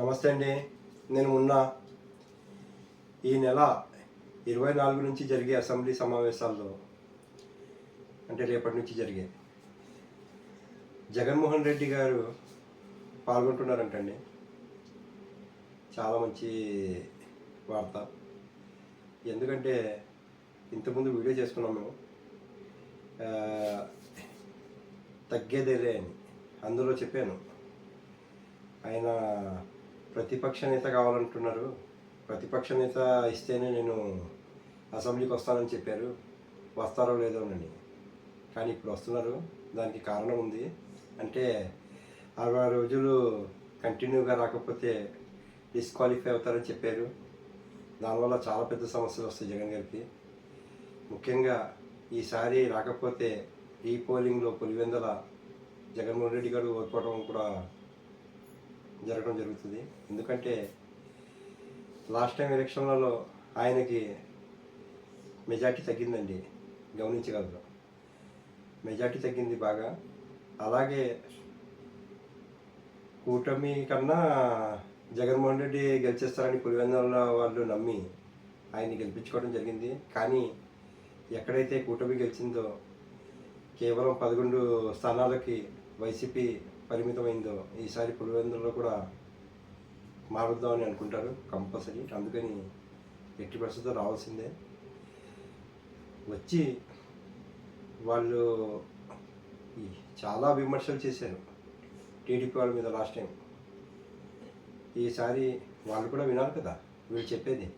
నమస్తే అండి. నేను ఉన్నా. ఈ నెల ఇరవై నాలుగు నుంచి జరిగే అసెంబ్లీ సమావేశాల్లో అంటే రేపటి నుంచి జరిగే జగన్మోహన్ రెడ్డి గారు పాల్గొంటున్నారంటండి. చాలా మంచి వార్త. ఎందుకంటే ఇంతకుముందు వీడియో చేసుకున్నాం మేము. తగ్గేదేలే అని అందులో చెప్పాను. ఆయన ప్రతిపక్ష నేత కావాలంటున్నారు. ప్రతిపక్ష నేత ఇస్తేనే నేను అసెంబ్లీకి వస్తానని చెప్పారు. వస్తారో లేదో అని. కానీ ఇప్పుడు వస్తున్నారు. దానికి కారణం ఉంది. అంటే అరవై రోజులు కంటిన్యూగా రాకపోతే డిస్క్వాలిఫై అవుతారని చెప్పారు. దానివల్ల చాలా పెద్ద సమస్యలు వస్తాయి జగన్ గారికి. ముఖ్యంగా ఈసారి రాకపోతే రీపోలింగ్లో పులివెందల జగన్మోహన్ రెడ్డి గారు ఓడిపోవడం కూడా జరగడం జరుగుతుంది. ఎందుకంటే లాస్ట్ టైం ఎలక్షన్లలో ఆయనకి మెజార్టీ తగ్గిందండి. గమనించగలరు. మెజార్టీ తగ్గింది బాగా. అలాగే కూటమి కన్నా జగన్మోహన్ రెడ్డి గెలిచేస్తారని పులివెందుల వాళ్ళు నమ్మి ఆయన్ని గెలిపించుకోవడం జరిగింది. కానీ ఎక్కడైతే కూటమి గెలిచిందో కేవలం పదకొండు స్థానాలకి వైసీపీ పరిమితమైందో ఈసారి పులివెందులలో కూడా మారుద్దామని అనుకుంటారు కంపల్సరీ. అందుకని ఎట్టి పరిస్థితుల్లో రావాల్సిందే. వచ్చి వాళ్ళు ఈ చాలా విమర్శలు చేశారు టీడీపీ వాళ్ళ మీద లాస్ట్ టైం ఈసారి వాళ్ళు కూడా వినాలి కదా వీళ్ళు చెప్పేది.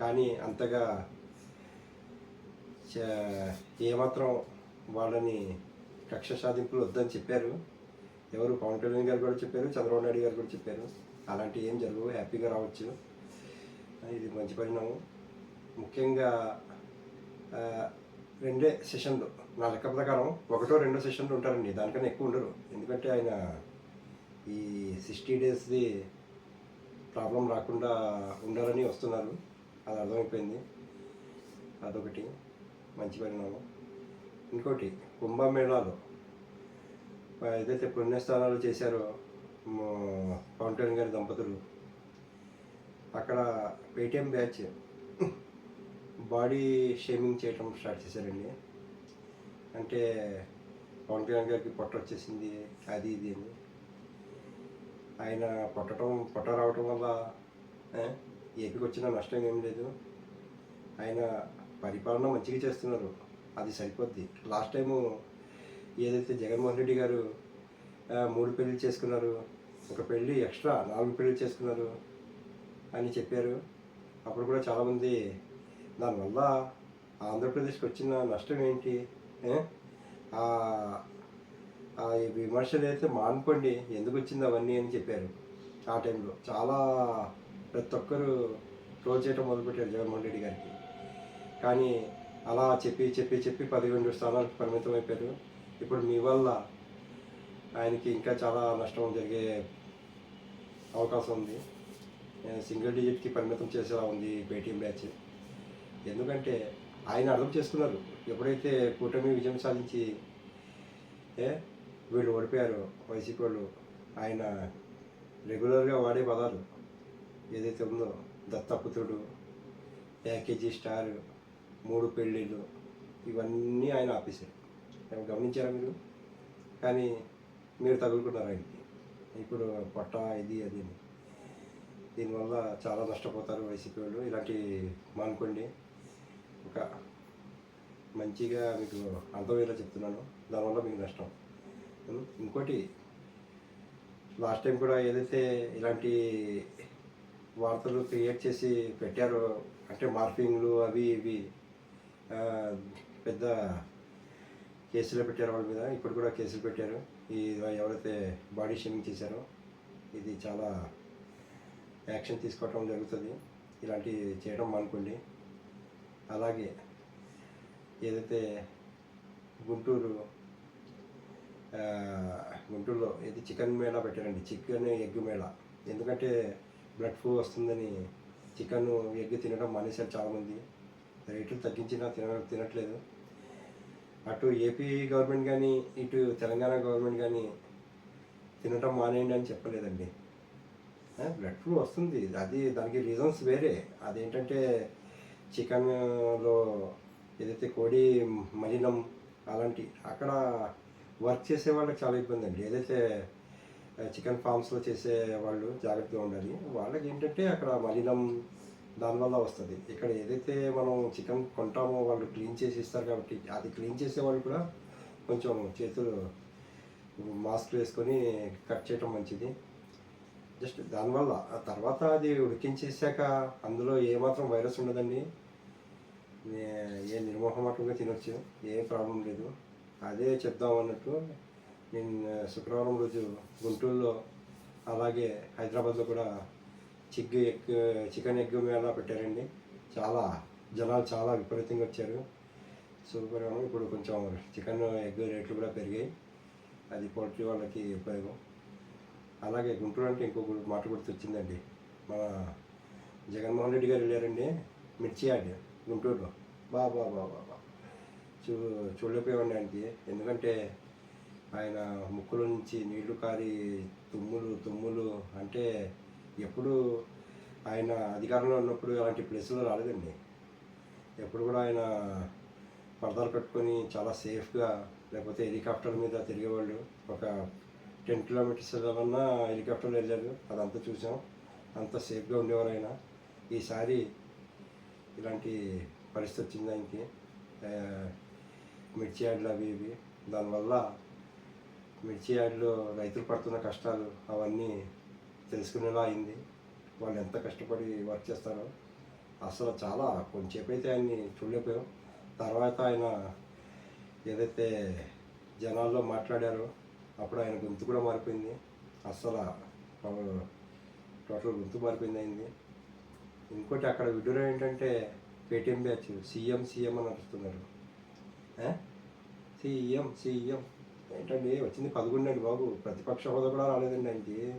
కానీ అంతగా చ- ఏమాత్రం వాళ్ళని కక్ష సాధింపులు వద్దని చెప్పారు. ఎవరు పవన్ కళ్యాణ్ గారు కూడా చెప్పారు చంద్రబాబు నాయుడు గారు కూడా చెప్పారు. అలాంటివి ఏం జరగవు. హ్యాపీగా రావచ్చు ఇది మంచి పరిణామం. ముఖ్యంగా రెండే సెషన్లు. నా లెక్క ప్రకారం ఒకటో రెండో సెషన్లు ఉంటారండి. దానికన్నా ఎక్కువ ఉండరు. ఎందుకంటే ఆయన ఈ సిక్స్టీ డేస్ది ప్రాబ్లం రాకుండా ఉండాలని వస్తున్నారు. అది అర్థమైపోయింది. అదొకటి. మంచి పరిణామం. ఇంకోటి కుంభమేళాలో. ఏదైతే పుణ్యస్థానాలు చేశారో మ- పవన్ కళ్యాణ్ గారి దంపతులు. అక్కడ పేటిఎం బ్యాచ్ బాడీ షేమింగ్ చేయటం స్టార్ట్ చేశారండి. అంటే పవన్ కళ్యాణ్ గారికి పొట్ట వచ్చేసింది అది ఇది అని. ఆయన పొట్టడం పొట్ట రావటం వల్ల ఏపీకి వచ్చిన నష్టం ఏం లేదు. ఆయన పరిపాలన మంచిగా చేస్తున్నారు. అది సరిపోద్ది. లాస్ట్ టైము ఏదైతే జగన్మోహన్ రెడ్డి గారు మూడు పెళ్ళిళ్ళు చేసుకున్నారు ఒక పెళ్ళి ఎక్స్ట్రా నాలుగు పెళ్ళి చేసుకున్నారు అని చెప్పారు. అప్పుడు కూడా చాలామంది దానివల్ల ఆంధ్రప్రదేశ్కి వచ్చిన నష్టం ఏంటి? ఆ ఈ విమర్శలు అయితే మానుకోండి ఎందుకు వచ్చింది అవన్నీ అని చెప్పారు. ఆ టైంలో చాలా ప్రతి ఒక్కరు ట్రోల్ చేయడం మొదలుపెట్టారు జగన్మోహన్ రెడ్డి గారికి. కానీ అలా చెప్పి చెప్పి చెప్పి పదిహేను స్థానాలకు పరిమితం అయిపోయారు. ఇప్పుడు మీ వల్ల ఆయనకి ఇంకా చాలా నష్టం జరిగే అవకాశం ఉంది. సింగిల్ డిజిట్కి పరిమితం చేసేలా ఉంది పేటీఎం బ్యాచ్. ఎందుకంటే ఆయన అర్థం చేసుకున్నారు. ఎప్పుడైతే కూటమి విజయం సాధించి ఏ వీళ్ళు ఓడిపోయారు వైసీపీ వాళ్ళు ఆయన రెగ్యులర్గా వాడే పదాలు ఏదైతే ఉందో దత్తపుత్రుడు ప్యాకేజీ స్టార్ మూడు పెళ్ళిళ్ళు ఇవన్నీ ఆయన ఆపేశారు. ఏమో గమనించారా మీరు? కానీ మీరు తగులుకున్నారు ఆయనకి ఇప్పుడు పొట్ట ఇది అది దీనివల్ల చాలా నష్టపోతారు వైసీపీ వాళ్ళు. ఇలాంటి మానుకోండి. ఒక మంచిగా మీకు అర్థమయ్యేలా చెప్తున్నాను. దానివల్ల మీకు నష్టం. ఇంకోటి లాస్ట్ టైం కూడా ఏదైతే ఇలాంటి వార్తలు క్రియేట్ చేసి పెట్టారో అంటే మార్ఫింగ్లు అవి ఇవి పెద్ద కేసులు పెట్టారు వాళ్ళ మీద. ఇప్పుడు కూడా కేసులు పెట్టారు. ఈ ఎవరైతే బాడీ షేమింగ్ చేశారో ఇది చాలా యాక్షన్ తీసుకోవటం జరుగుతుంది. ఇలాంటివి చేయడం మానుకోండి. అలాగే ఏదైతే గుంటూరు గుంటూరులో ఏది చికెన్ మేళా పెట్టారండి. Chicken egg Mela. ఎందుకంటే బ్లడ్ ఫ్లూ వస్తుందని చికెన్ ఎగ్ తినడం మానేశారు చాలామంది. రేట్లు తగ్గించినా తిన తినట్లేదు. అటు ఏపీ గవర్నమెంట్ కానీ ఇటు తెలంగాణ గవర్నమెంట్ కానీ తినటం మానేయండి అని చెప్పలేదండి. బ్లడ్ ఫ్లూ వస్తుంది. అది దానికి రీజన్స్ వేరే. అదేంటంటే చికెన్లో ఏదైతే కోడి మలినం అలాంటి అక్కడ వర్క్ చేసే వాళ్ళకి చాలా ఇబ్బంది అండి. ఏదైతే చికెన్ ఫామ్స్లో చేసే వాళ్ళు జాగ్రత్తగా ఉండాలి వాళ్ళకి ఏంటంటే అక్కడ మలినం దానివల్ల వస్తుంది. ఇక్కడ ఏదైతే మనం చికెన్ కొంటామో వాళ్ళు క్లీన్ చేసి ఇస్తారు కాబట్టి అది క్లీన్ చేసే వాళ్ళు కూడా కొంచెం చేతులు మాస్క్ వేసుకొని కట్ చేయటం మంచిది. జస్ట్ దానివల్ల ఆ తర్వాత అది ఉడికించేసాక అందులో ఏమాత్రం వైరస్ ఉండదండి. ఏ నిర్మోహమాటంగా తినొచ్చు. ఏ ప్రాబ్లం లేదు. అదే చెప్దాం అన్నట్టు నేను శుక్రవారం రోజు గుంటూరులో అలాగే హైదరాబాద్లో కూడా చిగ్ ఎగ్ చికెన్ ఎగ్ మేళా పెట్టారండి. చాలా జనాలు చాలా విపరీతంగా వచ్చారు. సూపర్ ఇప్పుడు కొంచెం చికెన్ ఎగ్ రేట్లు కూడా పెరిగాయి. అది పోల్ట్రీ వాళ్ళకి ఉపయోగం. అలాగే గుంటూరు అంటే ఇంకొక మాట గుర్తొచ్చిందండి. మన జగన్మోహన్ రెడ్డి గారు వెళ్ళారండి. మిర్చి యాడ్ గుంటూరులో. బా బా బా బా బా. చూ చూడలేకపోయామండి ఆయనకి. ఎందుకంటే ఆయన ముక్కుల నుంచి నీళ్ళు కారి తుమ్ములు తుమ్ములు అంటే ఎప్పుడు ఆయన అధికారంలో ఉన్నప్పుడు అలాంటి ప్లేసులో రాలేదండి. ఎప్పుడు కూడా ఆయన పరదాలు కట్టుకొని చాలా సేఫ్గా లేకపోతే హెలికాప్టర్ మీద తిరిగేవాళ్ళు. ఒక టెన్ కిలోమీటర్స్ వెళ్ళాలన్నా హెలికాప్టర్లో వెళ్ళారు. అదంతా చూసాం. అంత సేఫ్గా ఉండేవారు ఆయన. ఈసారి ఇలాంటి పరిస్థితి వచ్చింది ఆయనకి. మిర్చి యాడ్లు అవి ఇవి. దానివల్ల మిర్చి యాడ్లు రైతులు పడుతున్న కష్టాలు అవన్నీ తెలుసుకునేలా అయింది వాళ్ళు ఎంత కష్టపడి వర్క్ చేస్తారో. అసలు చాలా కొంచెంసేపు అయితే ఆయన్ని చూడలేకపోయాం. తర్వాత ఆయన ఏదైతే జనాల్లో మాట్లాడారో అప్పుడు ఆయన గొంతు కూడా మారిపోయింది. అస్సలు టోటల్ గొంతు మారిపోయింది అయింది ఇంకోటి అక్కడ విడ్డూరం ఏంటంటే పేటిఎం బ్యాచ్ సీఎం సీఎం అని అరుస్తున్నారు. CM CM. ఏంటండి? వచ్చింది పదకొండండి బాబు. ప్రతిపక్ష హోదా కూడా రాలేదండి ఆయనకి.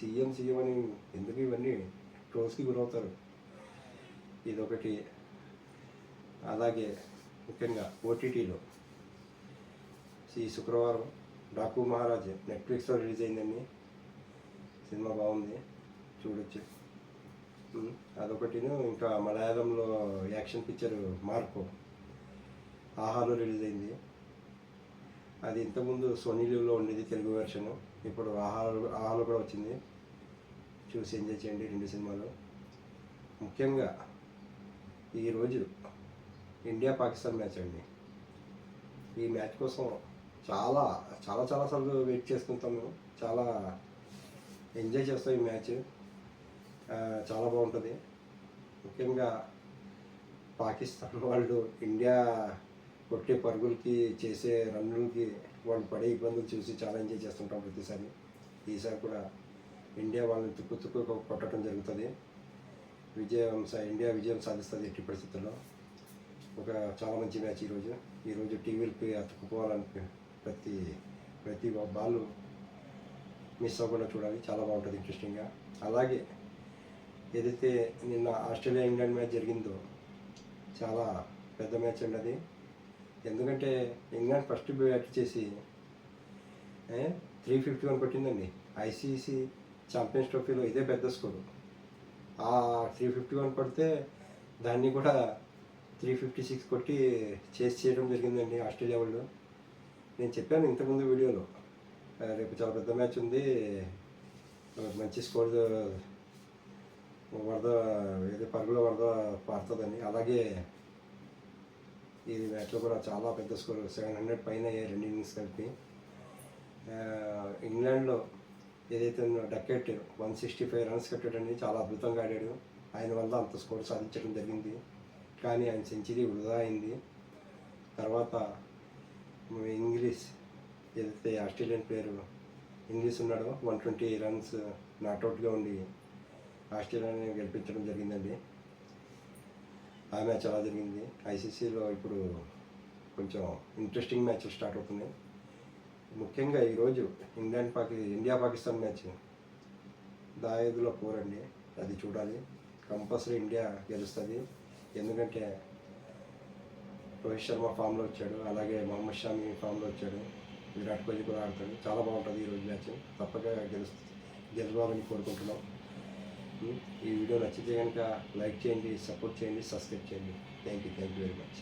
సీఎం సీఎం అని ఎందుకు ఇవన్నీ ట్రోల్స్కి గురవుతారు? ఇదొకటి. అలాగే ముఖ్యంగా ఓటీటీలో ఈ శుక్రవారం డాకు మహారాజ్ నెట్ఫ్లిక్స్లో రిలీజ్ అయిందండి. సినిమా బాగుంది. చూడొచ్చు. అదొకటిను ఇంకా మలయాళంలో యాక్షన్ పిక్చర్ మార్కో ఆహాలో రిలీజ్ అయింది. అది ఇంతకుముందు సోనీ లీవ్లో ఉండేది తెలుగు వెర్షన్. ఇప్పుడు ఆహాలు ఆహాలు కూడా వచ్చింది. చూసి ఎంజాయ్ చేయండి రెండు సినిమాలు. ముఖ్యంగా ఈరోజు ఇండియా పాకిస్తాన్ మ్యాచ్ అండి. ఈ మ్యాచ్ కోసం చాలా చాలా చాలా సార్లు వెయిట్ చేసుకుంటాము చాలా ఎంజాయ్ చేస్తాం ఈ మ్యాచ్. చాలా బాగుంటుంది. ముఖ్యంగా పాకిస్తాన్ వాళ్ళు ఇండియా కొట్టే పరుగులకి చేసే రన్నులకి వాళ్ళు పడే ఇబ్బందులు చూసి చాలా ఎంజాయ్ చేస్తుంటాం ప్రతిసారి. ఈసారి కూడా ఇండియా వాళ్ళని తుక్కు తుక్కు కొట్టడం జరుగుతుంది. విజయం సా- ఇండియా విజయం సాధిస్తుంది ఎట్టి పరిస్థితుల్లో. ఒక చాలా మంచి మ్యాచ్ ఈరోజు. ఈరోజు టీవీలకి అతుక్కుపోవాలని ప్రతి ప్రతి బాల్ మిస్ అవ్వకుండా చూడాలి. చాలా బాగుంటుంది ఇంట్రెస్టింగ్గా అలాగే ఏదైతే నిన్న ఆస్ట్రేలియా ఇంగ్లాండ్ మ్యాచ్ జరిగిందో చాలా పెద్ద మ్యాచ్ అండి అది. ఎందుకంటే ఇంగ్లాండ్ ఫస్ట్ బ్యాట్ చేసి త్రీ ఫిఫ్టీ వన్ కొట్టిందండి. ఐసీసీ ఛాంపియన్స్ ట్రోఫీలో ఇదే పెద్ద స్కోరు. ఆ త్రీ ఫిఫ్టీ వన్ కొడితే దాన్ని కూడా త్రీ ఫిఫ్టీ సిక్స్ కొట్టి చేసి చేయడం జరిగిందండి ఆస్ట్రేలియా వాళ్ళు. నేను చెప్పాను ఇంతకుముందు వీడియోలో. రేపు చాలా పెద్ద మ్యాచ్ ఉంది. మంచి స్కోర్ వరద ఏదో పరుగులో వరద పారుతుందని. అలాగే ఇది మ్యాచ్లో కూడా చాలా పెద్ద స్కోర్ సెవెన్ హండ్రెడ్ పైన అయ్యాయి రెండు ఇన్నింగ్స్ కలిపి. ఇంగ్లాండ్లో ఏదైతే Duckett one sixty five runs కట్టాడని చాలా అద్భుతంగా ఆడాడు. ఆయన వల్ల అంత స్కోర్ సాధించడం జరిగింది. కానీ ఆయన సెంచరీ వృధా అయింది. తర్వాత ఇంగ్లీష్ ఏదైతే ఆస్ట్రేలియన్ ప్లేయర్ ఇంగ్లీష్ ఉన్నాడో వన్ ట్వంటీ రన్స్ నాట్అవుట్గా ఉండి ఆస్ట్రేలియాని గెలిపించడం జరిగిందండి. ఆ మ్యాచ్ అలా జరిగింది. ఐసీసీలో ఇప్పుడు కొంచెం ఇంట్రెస్టింగ్ మ్యాచ్ స్టార్ట్ అవుతున్నాయి. ముఖ్యంగా ఈరోజు ఇంగ్లాండ్ పాకి ఇండియా పాకిస్తాన్ మ్యాచ్. దాయదులో పోరండి. అది చూడాలి. కంపల్సరీ ఇండియా గెలుస్తుంది. ఎందుకంటే రోహిత్ శర్మ ఫామ్లో వచ్చాడు. అలాగే మహమ్మద్ షామి ఫామ్లో వచ్చాడు. విరాట్ కోహ్లీ కూడా ఆడతాడు. చాలా బాగుంటుంది ఈరోజు మ్యాచ్. తప్పక గెలుస్తుంది గెలవాలని కోరుకుంటున్నాం. ఈ వీడియో నచ్చితే కనుక లైక్ చేయండి సపోర్ట్ చేయండి సబ్స్క్రైబ్ చేయండి. Thank you thank you very much